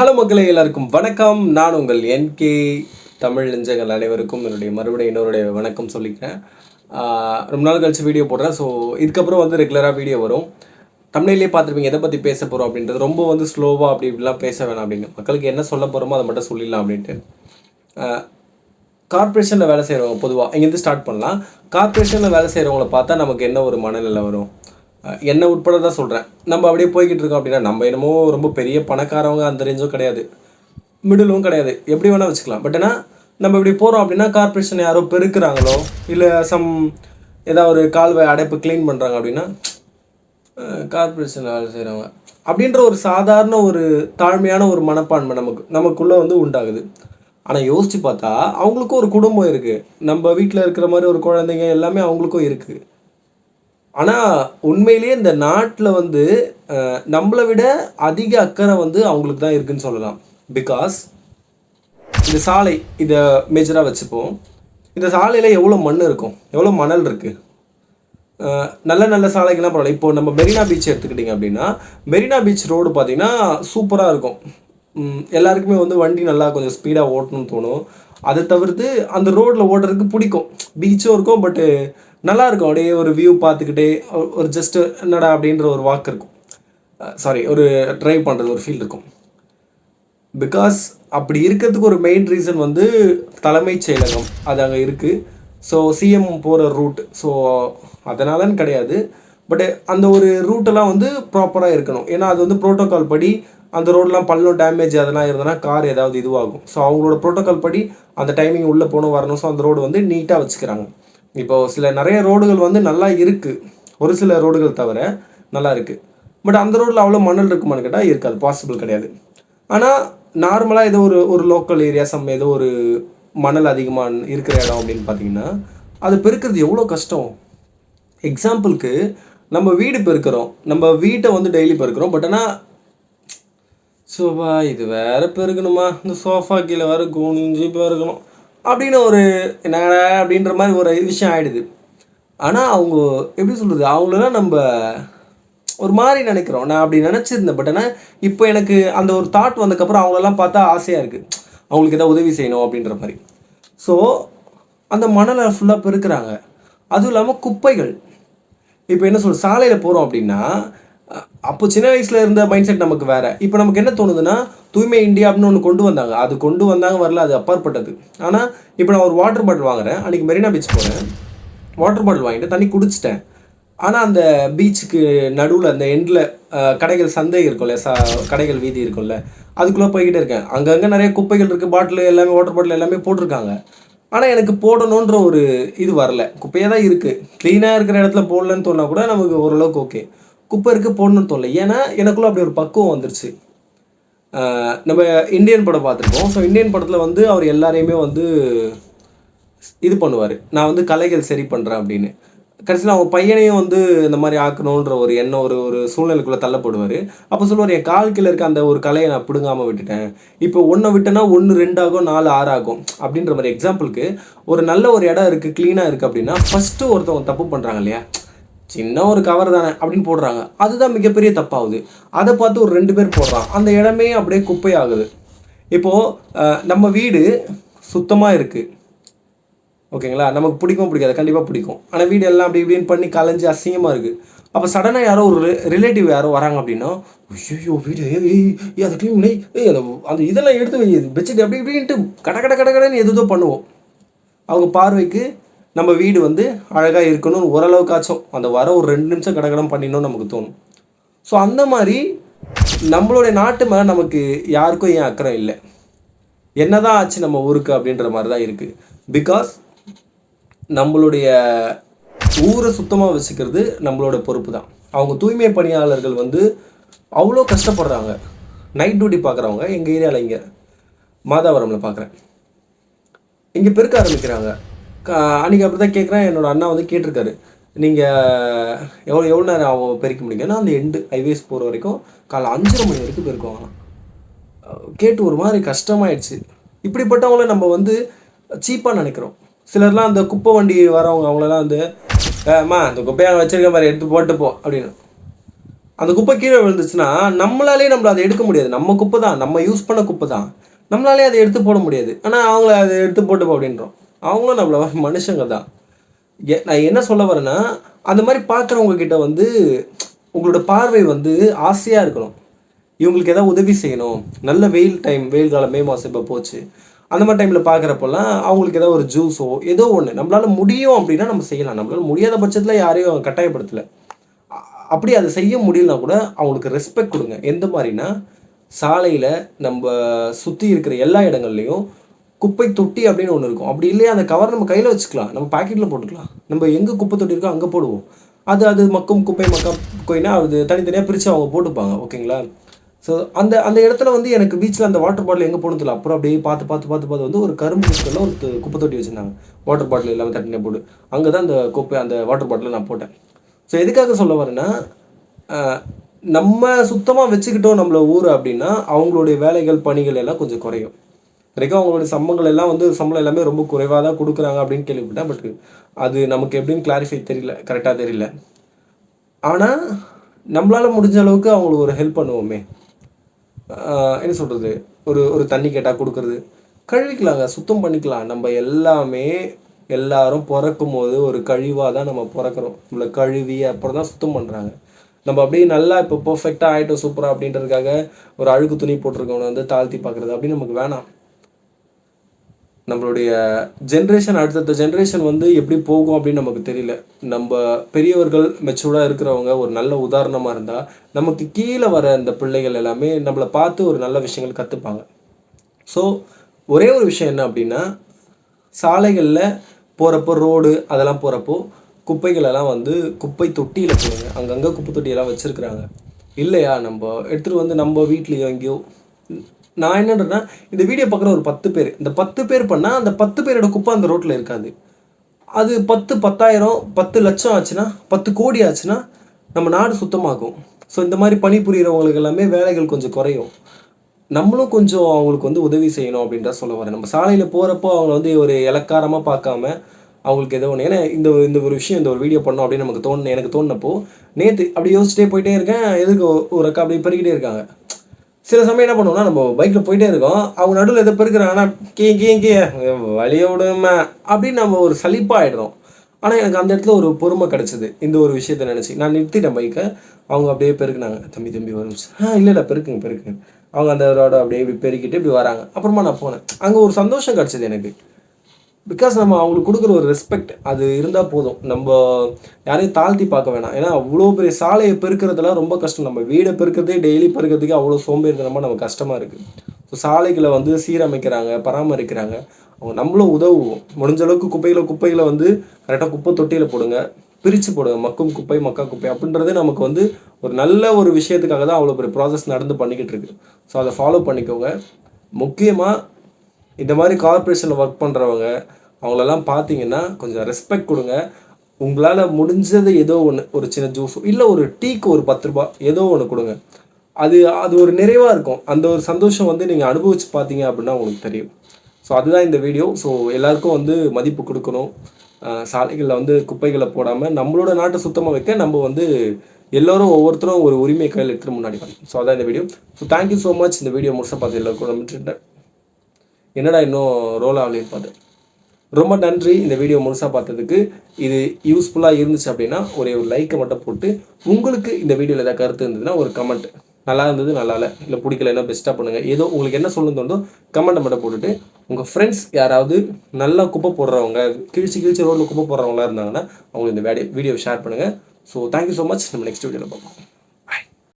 Hello மக்களே எல்லாருக்கும் வணக்கம். நான் உங்கள் என்கே தமிழ் நெஞ்சங்கள் அனைவருக்கும் என்னுடைய மறுபடியும் இன்னொருடைய வணக்கம் சொல்லிக்கிறேன். ரொம்ப நாள் கழிச்சு வீடியோ போடுறேன். ஸோ இதுக்கப்புறம் வந்து ரெகுலராக வீடியோ வரும். தமிழ்லேயே பார்த்துருப்பீங்க எதை பற்றி பேச போகிறோம் அப்படின்றது. ரொம்ப வந்து ஸ்லோவாக அப்படி இப்படிலாம் பேச வேணாம் அப்படின்னு. மக்களுக்கு என்ன சொல்ல போகிறோமோ அதை மட்டும் சொல்லிடலாம் அப்படின்ட்டு. கார்ப்பரேஷனில் வேலை செய்கிறவங்க பொதுவாக இங்கேருந்து ஸ்டார்ட் பண்ணலாம். கார்ப்பரேஷனில் வேலை செய்கிறவங்கள பார்த்தா நமக்கு என்ன ஒரு மனநிலை வரும்? என்னை உட்பட தான் சொல்கிறேன் நம்ம அப்படியே போய்கிட்டு இருக்கோம் அப்படின்னா நம்ம என்னமோ ரொம்ப பெரிய பணக்காரவங்க அந்த ரேஞ்சும் கிடையாது. மிடிலும் கிடையாது. எப்படி வேணால் வச்சுக்கலாம். பட் ஆனால் நம்ம இப்படி போகிறோம் அப்படின்னா கார்ப்பரேஷன் யாரோ பெருக்கிறாங்களோ இல்லை சம் ஏதாவது ஒரு கால்வாய் அடைப்பு க்ளீன் பண்ணுறாங்க அப்படின்னா கார்ப்பரேஷன் வேலை செய்கிறவங்க அப்படின்ற ஒரு சாதாரண ஒரு தாழ்மையான ஒரு மனப்பான்மை நமக்கு நமக்குள்ளே வந்து உண்டாகுது. ஆனால் யோசித்து பார்த்தா அவங்களுக்கும் ஒரு குடும்பம் இருக்குது நம்ம வீட்டில் இருக்கிற மாதிரி ஒரு குழந்தைங்க எல்லாமே அவங்களுக்கும் இருக்குது ஆனால் உண்மையிலேயே இந்த நாட்டில் வந்து நம்மளை விட அதிக அக்கறை வந்து அவங்களுக்கு தான் இருக்குன்னு சொல்லலாம். பிகாஸ் இந்த சாலை இதை மேஜராக வச்சுப்போம். இந்த சாலையில் எவ்வளோ மண் இருக்கும்? எவ்வளோ மணல் இருக்குது நல்ல நல்ல சாலைகள்லாம் பரவாயில்ல. இப்போ நம்ம மெரினா பீச் எடுத்துக்கிட்டிங்க அப்படின்னா மெரினா பீச் ரோடு பார்த்தீங்கன்னா சூப்பராக இருக்கும். எல்லாருக்குமே வந்து வண்டி நல்லா கொஞ்சம் ஸ்பீடாக ஓட்டணும்னு தோணும். அதை தவிர்த்து அந்த ரோட்டில் ஓடுறதுக்கு பிடிக்கும். பீச்சும் இருக்கும் பட்டு நல்லா இருக்கும். அப்படியே ஒரு வியூ பார்த்துக்கிட்டே ஒரு- ஜஸ்ட்டு ஜஸ்ட் என்னடா அப்படின்ற ஒரு வாக் இருக்கும். சாரி ஒரு ட்ரைவ் பண்ணுறது ஒரு ஃபீல் இருக்கும். பிகாஸ் அப்படி இருக்கிறதுக்கு ஒரு மெயின் ரீசன் வந்து தலைமைச் செயலகம் அது அங்கே இருக்குது ஸோ சிஎம் போகிற ரூட் ஸோ அதனாலன்னு கிடையாது. பட் அந்த ஒரு ரூட்டெல்லாம் வந்து ப்ராப்பராக இருக்கணும். ஏன்னா அது வந்து ப்ரோட்டோக்கால் படி அந்த ரோடெலாம் பள்ளம் டேமேஜ் அதெல்லாம் இருந்ததுன்னா கார் ஏதாவது இதுவாகும். ஸோ அவங்களோட ப்ரோட்டோக்கால் படி அந்த டைமிங் உள்ளே போகணும் வரணும். ஸோ அந்த ரோடு வந்து நீட்டாக வச்சுக்கிறாங்க. இப்போ சில நிறைய ரோடுகள் வந்து நல்லா இருக்குது ஒரு சில ரோடுகள் தவிர நல்லா இருக்குது பட் அந்த ரோட்டில் அவ்வளோ மணல் இருக்குமான்னு கேட்டால் இருக்காது. பாசிபிள் கிடையாது. ஆனால் நார்மலாக ஏதோ ஒரு ஒரு லோக்கல் ஏரியா சம் ஏதோ ஒரு மணல் அதிகமாக இருக்கிற இடம் அப்படின்னு பார்த்தீங்கன்னா அது பெருக்கிறது எவ்வளோ கஷ்டம். எக்ஸாம்பிளுக்கு நம்ம வீடு பெருக்கிறோம். நம்ம வீட்டை வந்து டெய்லி பெருக்கிறோம். பட் ஆனால் சோபா இது வேற பெருக்கணுமா? இந்த சோஃபா கீழே வேறு குனிஞ்சு பெருக்கணும். அப்படின்னு ஒரு என்ன அப்படின்ற மாதிரி ஒரு விஷயம் ஆகிடுது ஆனால் அவங்க எப்படி சொல்கிறது அவங்களெல்லாம் நம்ம ஒரு மாதிரி நினைக்கிறோம். நான் அப்படி நினச்சிருந்தேன். பட் ஆனால் இப்போ எனக்கு அந்த ஒரு தாட் வந்ததுக்கப்புறம் அவங்களெல்லாம் பார்த்தா ஆசையாக இருக்குது அவங்களுக்கு ஏதாவது உதவி செய்யணும் அப்படின்ற மாதிரி. ஸோ அந்த மணலை ஃபுல்லாக பெருக்கிறாங்க. அதுவும் இல்லாமல் குப்பைகள். இப்போ என்ன சொல்கிறது சாலையில் போகிறோம் அப்படின்னா அப்போ சின்ன வயசில் இருந்த மைண்ட் செட் நமக்கு வேற. இப்போ நமக்கு என்ன தோணுதுன்னா தூய்மை இந்தியா அப்படின்னு ஒன்று கொண்டு வந்தாங்க. அது கொண்டு வந்தாங்க வரல அது அப்பாற்பட்டது. ஆனால் இப்போ நான் ஒரு வாட்டர் பாட்டில் வாங்குறேன். அன்றைக்கி மெரினா பீச் போகிறேன் வாட்டர் பாட்டில் வாங்கிட்டு தண்ணி குடிச்சிட்டேன். ஆனால் அந்த பீச்சுக்கு நடுவில் அந்த எண்டில் கடைகள் சந்தை இருக்கும்ல சா கடைகள் வீதி இருக்கும்ல அதுக்குள்ளே போய்கிட்டே இருக்கேன். அங்கங்கே நிறைய குப்பைகள் இருக்குது பாட்டில் எல்லாமே வாட்டர் பாட்டில் எல்லாமே போட்டிருக்காங்க. ஆனால் எனக்கு போடணுன்ற ஒரு இது வரல. குப்பையாக தான் இருக்குது க்ளீனாக இருக்கிற இடத்துல போடலன்னு தோணா கூட நமக்கு ஓரளவுக்கு ஓகே குப்பை இருக்குது போடணும்னு தோணல. ஏன்னா எனக்குள்ளே அப்படி ஒரு பக்குவம் வந்துருச்சு. நம்ம இந்தியன் படம் பார்த்துருக்கோம் ஸோ இந்தியன் படத்தில் வந்து அவர் எல்லாரையுமே வந்து இது பண்ணுவார். நான் வந்து கலைகள் சரி பண்ணுறேன் அப்படின்னு. கடைசியில் அவங்க பையனையும் வந்து இந்த மாதிரி ஆக்கணுன்ற ஒரு எண்ணம் ஒரு ஒரு சூழ்நிலைக்குள்ளே தள்ளப்படுவார். அப்போ சொல்லுவார் என் கால் கீழே இருக்க அந்த ஒரு கலையை நான் பிடுங்காமல் விட்டுட்டேன். இப்போ ஒன்றை விட்டேன்னா ஒன்று ரெண்டாகும் நாலு ஆறு ஆகும் அப்படின்ற மாதிரி எக்ஸாம்பிளுக்கு ஒரு நல்ல ஒரு இடம் இருக்குது க்ளீனாக இருக்குது அப்படின்னா ஃபஸ்ட்டு ஒருத்தவங்க தப்பு பண்ணுறாங்க இல்லையா? சின்ன ஒரு கவர் தானே அப்படின்னு போடுறாங்க. அதுதான் மிகப்பெரிய தப்பாகுது. அதை பார்த்து ஒரு ரெண்டு பேர் போடுறான். அந்த இடமே அப்படியே குப்பையாகுது. இப்போது நம்ம வீடு சுத்தமாக இருக்குது ஓகேங்களா? நமக்கு பிடிக்கும் பிடிக்காது? கண்டிப்பாக பிடிக்கும். ஆனால் வீடு எல்லாம் அப்படி இப்படின்னு பண்ணி கலைஞ்சு அசிங்கமாக இருக்குது அப்போ சடனாக யாரோ ஒரு ரிலேட்டிவ் யாரோ வராங்க அப்படின்னா ஐயோ வீடு ஏய், ஏய் அதை க்ளீன் ஏய் அந்த அந்த இதெல்லாம் எடுத்து வை பெட்ஷீட் அப்படி இப்படின்ட்டு கட கட கட கடன்னு எதுதோ பண்ணுவோம். அவங்க பார்வைக்கு நம்ம வீடு வந்து அழகாக இருக்கணும்னு ஓரளவுக்காச்சும் அந்த வர ஒரு ரெண்டு நிமிஷம் கடகடம் பண்ணிடணும்னு நமக்கு தோணும். ஸோ அந்த மாதிரி நம்மளுடைய நாட்டு மேலே நமக்கு யாருக்கும் ஏன் அக்கறை இல்லை? என்னதான் ஆச்சு நம்ம ஊருக்கு அப்படின்ற மாதிரி தான் இருக்குது பிகாஸ் நம்மளுடைய ஊரை சுத்தமாக வச்சுக்கிறது நம்மளோட பொறுப்பு தான் அவங்க தூய்மை பணியாளர்கள் வந்து அவ்வளோ கஷ்டப்படுறாங்க. நைட் டியூட்டி பார்க்குறவங்க எங்கள் ஏரியாவில் இங்கே மாதாவரமில் பார்க்குறேன் இங்கே பெருக்க ஆரம்பிக்கிறாங்க. அன்றைக்கி அன்னைக்கு அப்படி தான் கேட்குறேன் என்னோட அண்ணா வந்து கேட்டிருக்காரு. நீங்கள் எவ்வளோ எவ்வளோ நேரம் ஆகும் பெருக்க முடியுங்கன்னா அந்த எண்டு ஹைவேஸ் போகிற வரைக்கும் காலைல அஞ்சரை மணி வரைக்கும் பெருக்குவாங்க கேட்டு ஒரு மாதிரி கஷ்டமாயிடுச்சு. இப்படிப்பட்டவங்கள நம்ம வந்து சீப்பாக நினைக்கிறோம். சிலர்லாம் அந்த குப்பை வண்டி வரவங்க அவங்களெல்லாம் வந்து அம்மா அந்த குப்பையை வச்சுருக்க வச்சிருக்க மாதிரி எடுத்து போட்டு போ அப்படின்னு. அந்த குப்பை கீழே விழுந்துச்சுன்னா நம்மளாலே நம்மள அதை எடுக்க முடியாது. நம்ம குப்பை தான். நம்ம யூஸ் பண்ண குப்பை தான். நம்மளாலே அதை எடுத்து போட முடியாது. ஆனால் அவங்கள அதை எடுத்து போட்டுப்போம் அப்படின்றோம். அவங்களும் நம்மள மனுஷங்க தான். ஏ நான் என்ன சொல்ல வரேன்னா அந்த மாதிரி பார்க்குறவங்க கிட்ட வந்து உங்களோட பார்வை வந்து ஆசையாக இருக்கணும். இவங்களுக்கு எதாவது உதவி செய்யணும். நல்ல வெயில் டைம் வெயில் காலம் மே மாதம் இப்போ போச்சு. அந்த மாதிரி டைமில் பார்க்குறப்பெல்லாம் அவங்களுக்கு ஏதாவது ஒரு ஜூஸோ ஏதோ ஒன்று நம்மளால முடியும் அப்படின்னா நம்ம செய்யலாம். நம்மளால் முடியாத பட்சத்தில் யாரையும் கட்டாயப்படுத்தலை. அப்படி அதை செய்ய முடியலனா கூட அவங்களுக்கு ரெஸ்பெக்ட் கொடுங்க. எந்த மாதிரினா சாலையில் நம்ம சுற்றி இருக்கிற எல்லா இடங்கள்லையும் குப்பை தொட்டி அப்படின்னு ஒன்று இருக்கும். அப்படி இல்லையா அந்த கவர் நம்ம கையில் வச்சுக்கலாம். நம்ம பாக்கெட்டில் போட்டுக்கலாம். நம்ம எங்கே குப்பை தொட்டி இருக்கோ அங்கே போடுவோம். அது அது மக்கும் குப்பை மக்கா குப்பைனா அது தனித்தனியாக பிரித்து அவங்க போட்டுப்பாங்க. ஓகேங்களா ஸோ அந்த அந்த இடத்துல வந்து எனக்கு பீச்சில் அந்த வாட்டர் பாட்டில் எங்கே போகணும் தெரியல. அப்புறம் அப்படியே பார்த்து பார்த்து பார்த்து பார்த்து வந்து ஒரு கரும்பு குப்பையில் ஒரு குப்பை தொட்டி வச்சுருந்தாங்க. வாட்டர் பாட்டில் எல்லாமே தட்டினே போட்டு. அங்கே தான் அந்த குப்பை அந்த வாட்டர் பாட்டிலை நான் போட்டேன். ஸோ எதுக்காக சொல்ல வரேன்னா நம்ம சுத்தமாக வச்சுக்கிட்டோம் நம்மள ஊர் அப்படின்னா அவங்களுடைய வேலைகள் பணிகள் எல்லாம் கொஞ்சம் குறையும். வரைக்கும் அவங்களுடைய சம்பளங்கள் எல்லாம் வந்து சம்பளம் எல்லாமே ரொம்ப குறைவாக தான் கொடுக்குறாங்க அப்படின்னு கேள்விப்பட்டேன். பட் அது நமக்கு எப்படின்னு கிளாரிஃபை தெரியல கரெக்டாக தெரியல. ஆனால் நம்மளால் முடிஞ்ச அளவுக்கு அவங்களுக்கு ஒரு ஹெல்ப் பண்ணுவோமே. என்ன சொல்கிறது ஒரு ஒரு தண்ணி கேட்டால் கொடுக்குறது. கழுவிக்கலாங்க சுத்தம் பண்ணிக்கலாம். நம்ம எல்லாமே எல்லாரும் பிறக்கும் போது ஒரு கழிவாக தான் நம்ம பிறக்கிறோம். நம்மளை கழுவி அப்புறம் தான் சுத்தம் பண்ணுறாங்க நம்ம அப்படியே நல்லா இப்போ பர்ஃபெக்டாக ஆகிட்டோம் சூப்பராக அப்படின்றதுக்காக ஒரு அழுக்கு துணி போட்டிருக்கவனை வந்து தாழ்த்தி பார்க்குறது அப்படின்னு நமக்கு வேணாம். நம்மளுடைய ஜென்ரேஷன் அடுத்தடுத்த ஜென்ரேஷன் வந்து எப்படி போகும் அப்படின்னு நமக்கு தெரியல. நம்ம பெரியவர்கள் மெச்சூர்டாக இருக்கிறவங்க ஒரு நல்ல உதாரணமாக இருந்தால் நமக்கு கீழே வர அந்த பிள்ளைகள் எல்லாமே நம்மளை பார்த்து ஒரு நல்ல விஷயங்கள் கற்றுப்பாங்க ஸோ ஒரே ஒரு விஷயம் என்ன அப்படின்னா சாலைகளில் போகிறப்போ ரோடு அதெல்லாம் போகிறப்போ குப்பைகளெல்லாம் வந்து குப்பை தொட்டியில் போடுங்க. அங்கங்கே குப்பை தொட்டியெல்லாம் வச்சுருக்குறாங்க. இல்லையா? நம்ம எடுத்துகிட்டு வந்து நம்ம வீட்லேயோ எங்கேயோ நான் என்னன்றேன்னா இந்த வீடியோ பார்க்குற ஒரு பத்து பேர். இந்த பத்து பேர் பண்ணால் அந்த பத்து பேரோட குப்பை அந்த ரோட்டில் இருக்காது. அது பத்து பத்தாயிரம் பத்து லட்சம் ஆச்சுன்னா பத்து கோடி ஆச்சுன்னா நம்ம நாடு சுத்தமாகும். ஸோ இந்த மாதிரி பணிபுரியறவங்களுக்கு எல்லாமே வேலைகள் கொஞ்சம் குறையும். நம்மளும் கொஞ்சம் அவங்களுக்கு வந்து உதவி செய்யணும் அப்படின்ற சொல்ல வரேன். நம்ம சாலையில் போகிறப்போ அவங்கள வந்து ஒரு இலக்காரமாக பார்க்காம அவங்களுக்கு ஏதோ ஒன்று ஏன்னா இந்த இந்த ஒரு விஷயம் இந்த ஒரு வீடியோ பண்ணோம் அப்படின்னு நமக்கு தோணு எனக்கு தோணுனப்போ நேற்று அப்படி யோசிச்சிட்டே போயிட்டே இருக்கேன். எதுக்கு ஒரு- அக்கா அப்படி பெருகிட்டே இருக்காங்க. சில சமயம் என்ன பண்ணுவோம்னா நம்ம பைக்கில் போயிட்டே இருக்கோம். அவங்க நடுவில் எதை பெருக்குறாங்கன்னா கீ கீ கீ வழிய விடுமே? அப்படின்னு நம்ம ஒரு சலிப்பாகிடுறோம் ஆனால் எனக்கு அந்த இடத்துல ஒரு பொறுமை கிடச்சிது. இந்த ஒரு விஷயத்தை நினச்சி. நான் நிறுத்திட்டேன் பைக்கை அவங்க அப்படியே பெருக்குனாங்க. தம்பி தம்பி வரும் ஆ இல்லை இல்லை பெருக்குங்க பெருக்குங்க. அவங்க அந்த ரோட அப்படியே இப்படி பெருக்கிட்டு இப்படி வராங்க. அப்புறமா நான் போனேன். அங்கே ஒரு சந்தோஷம் கிடச்சிது எனக்கு. பிகாஸ் நம்ம அவங்களுக்கு கொடுக்குற ஒரு ரெஸ்பெக்ட் அது இருந்தால் போதும். நம்ம யாரையும் தாழ்த்தி பார்க்க வேணாம். ஏன்னா அவ்வளோ பெரிய சாலையை பெருக்கிறதுலாம் ரொம்ப கஷ்டம். நம்ம வீடை பெருக்கிறதே டெய்லி பெருக்கிறதுக்கு அவ்வளோ சோம்பேறித்தனமாக நம்ம கஷ்டமாக இருக்குது ஸோ சாலைகளை வந்து சீரமைக்கிறாங்க பராமரிக்கிறாங்க. அவங்க நம்மளும் உதவுவோம். முடிஞ்ச அளவுக்கு குப்பைகளை குப்பைகளை வந்து கரெக்டாக குப்பை தொட்டியில் போடுங்க. பிரித்து போடுங்க. மக்கும் குப்பை மக்கா குப்பை அப்படின்றது நமக்கு வந்து ஒரு நல்ல ஒரு விஷயத்துக்காக தான் அவ்வளோ பெரிய ப்ராசஸ் நடந்து பண்ணிக்கிட்டு இருக்கு. ஸோ அதை ஃபாலோ பண்ணிக்கோங்க. முக்கியமாக இந்த மாதிரி கார்ப்பரேஷனில் ஒர்க் பண்ணுறவங்க அவங்களெல்லாம் பார்த்தீங்கன்னா கொஞ்சம் ரெஸ்பெக்ட் கொடுங்க. உங்களால் முடிஞ்சது ஏதோ ஒன்று ஒரு சின்ன ஜூஸ் இல்லை ஒரு டீக்கு ஒரு பத்து ரூபாய் ஏதோ ஒன்று கொடுங்க. அது அது ஒரு நிறைவாக இருக்கும். அந்த ஒரு சந்தோஷம் வந்து நீங்கள் அனுபவிச்சு பார்த்தீங்க அப்படின்னா உங்களுக்கு தெரியும். ஸோ அதுதான் இந்த வீடியோ ஸோ எல்லாருக்கும் வந்து மதிப்பு கொடுக்கணும். சாலைகளில் வந்து குப்பைகளை போடாமல் நம்மளோட நாட்டை சுத்தமாக வைக்க நம்ம வந்து எல்லோரும் ஒவ்வொருத்தரும் ஒரு உரிமை கையில் எடுத்துட்டு முன்னாடி வரணும். ஸோ அதான் இந்த video so thank you so much இந்த வீடியோ முழுசாக பார்த்து எல்லாருக்கும் ரொம்ப என்னடா இன்னும் ரோல் ஆகலன்னு பார்த்து ரொம்ப நன்றி இந்த வீடியோ முழுசாக பார்த்ததுக்கு. இது யூஸ்ஃபுல்லாக இருந்துச்சு அப்படின்னா ஒரே ஒரு லைக்கை மட்டும் போட்டு உங்களுக்கு இந்த வீடியோவில் ஏதாவது கருத்து இருந்ததுன்னா ஒரு கமெண்ட் நல்லா இருந்தது நல்லா இல்லை. இல்லை பிடிக்கல என்ன பெஸ்ட்டாக பண்ணுங்கள் ஏதோ உங்களுக்கு என்ன சொல்லணும் தோணுதோ கமெண்ட்டை மட்டும் போட்டுட்டு உங்கள் ஃப்ரெண்ட்ஸ் யாராவது நல்லா குப்பை போடுறவங்க கிழிச்சு கிழிச்சு ரோட்டில் குப்பை போடுறவங்களா இருந்தாங்கன்னா அவங்களுக்கு இந்த வீடியோ வீடியோ ஷேர் பண்ணுங்கள் so thank you so much நம்ம நெக்ஸ்ட் வீடியோவில் பார்ப்போம்.